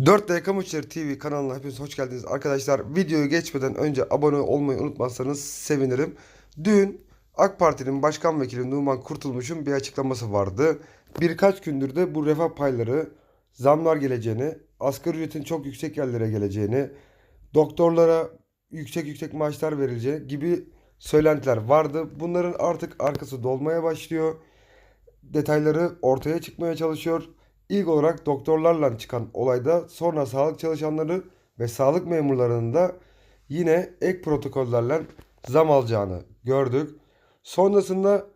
4D Kamuçları TV kanalına hepiniz hoş geldiniz arkadaşlar. Videoyu geçmeden önce abone olmayı unutmazsanız sevinirim. Dün AK Parti'nin başkan vekili Numan Kurtulmuş'un bir açıklaması vardı. Birkaç gündür de bu refah payları zamlar geleceğini, asgari ücretin çok yüksek yerlere geleceğini, doktorlara yüksek yüksek maaşlar verileceği gibi söylentiler vardı. Bunların artık arkası dolmaya başlıyor. Detayları ortaya çıkmaya çalışıyor. İlk olarak doktorlarla çıkan olayda sonra sağlık çalışanları ve sağlık memurlarının da yine ek protokollerle zam alacağını gördük. Sonrasında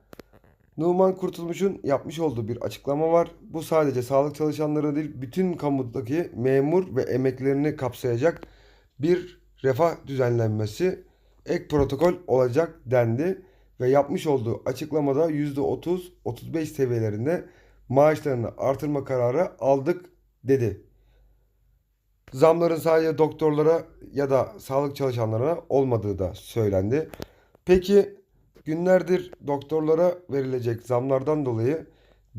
Numan Kurtulmuş'un yapmış olduğu bir açıklama var. Bu sadece sağlık çalışanları değil, bütün kamudaki memur ve emeklerini kapsayacak bir refah düzenlenmesi ek protokol olacak dendi ve yapmış olduğu açıklamada %30-35 seviyelerinde maaşlarını artırma kararı aldık dedi. Zamların sadece doktorlara ya da sağlık çalışanlarına olmadığı da söylendi. Peki günlerdir doktorlara verilecek zamlardan dolayı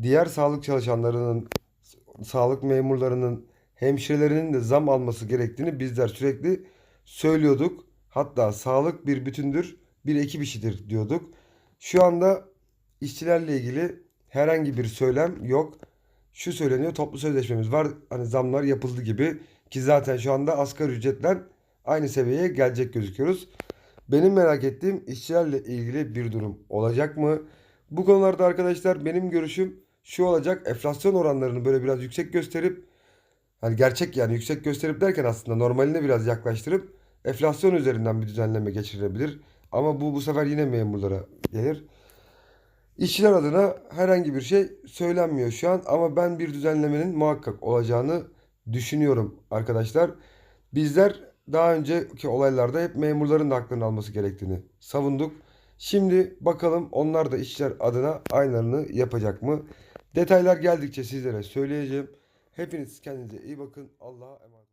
diğer sağlık çalışanlarının, sağlık memurlarının, hemşirelerinin de zam alması gerektiğini bizler sürekli söylüyorduk. Hatta sağlık bir bütündür, bir ekip işidir diyorduk. Şu anda işçilerle ilgili herhangi bir söylem yok. Şu söyleniyor toplu sözleşmemiz var. Hani zamlar yapıldı gibi ki zaten şu anda asgari ücretle aynı seviyeye gelecek gözüküyoruz. Benim merak ettiğim işçilerle ilgili bir durum olacak mı? Bu konularda arkadaşlar benim görüşüm şu olacak. Enflasyon oranlarını böyle biraz yüksek gösterip hani gerçek yani yüksek gösterip derken aslında normaline biraz yaklaştırıp enflasyon üzerinden bir düzenleme geçirebilir. Ama bu bu sefer yine memurlara gelir. İşçiler adına herhangi bir şey söylenmiyor şu an ama ben bir düzenlemenin muhakkak olacağını düşünüyorum arkadaşlar. Bizler daha önceki olaylarda hep memurların da haklarını alması gerektiğini savunduk. Şimdi bakalım onlar da işçiler adına aynılarını yapacak mı? Detaylar geldikçe sizlere söyleyeceğim. Hepiniz kendinize iyi bakın. Allah'a emanet.